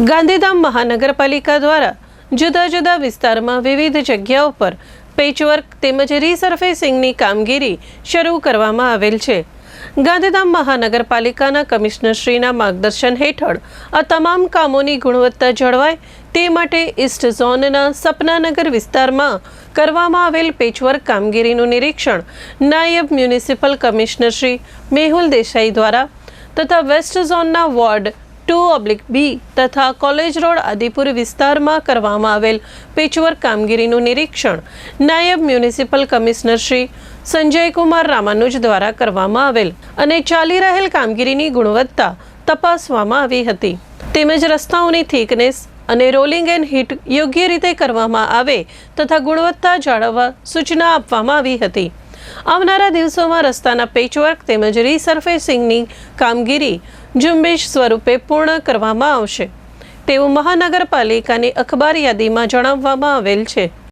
ગાંધીધામ મહાનગરપાલિકા દ્વારા જુદા જુદા વિસ્તારમાં વિવિધ જગ્યાઓ પર પેચવર્ક તેમજ રીસર્ફેસિંગની કામગીરી શરૂ કરવામાં આવેલ છે. ગાંધીધામ મહાનગરપાલિકાના કમિશનરશ્રીના માર્ગદર્શન હેઠળ આ તમામ કામોની ગુણવત્તા જળવાય તે માટે ઇસ્ટ ઝોનના સપનાનગર વિસ્તારમાં કરવામાં આવેલ પેચવર્ક કામગીરીનું નિરીક્ષણ નાયબ મ્યુનિસિપલ કમિશનર શ્રી મેહુલ દેસાઈ દ્વારા તથા વેસ્ટ ઝોનના વોર્ડ ટુ ઓબ્લિક બી તથા કોલેજ રોડ આદિપુર વિસ્તારમાં કરવામાં આવેલ પેચવર્ક કામગીરીનું નિરીક્ષણ નાયબ મ્યુનિસિપલ કમિશનર શ્રી સંજયકુમાર રામાનુજ દ્વારા કરવામાં આવેલ અને ચાલી રહેલ કામગીરીની ગુણવત્તા તપાસવામાં આવી હતી. તેમજ રસ્તાઓની થિકનેસ અને રોલિંગ એન્ડ હીટ યોગ્ય રીતે કરવામાં આવે તથા ગુણવત્તા જાળવવા સૂચના આપવામાં આવી હતી. આવનારા દિવસોમાં રસ્તાના પેચવર્ક તેમજ રીસર્ફેસિંગની કામગીરી ઝુંબેશ સ્વરૂપે પૂર્ણ કરવામાં આવશે. તેવું મહાનગરપાલિકાની અખબાર યાદીમાં જણાવવામાં આવેલ છે.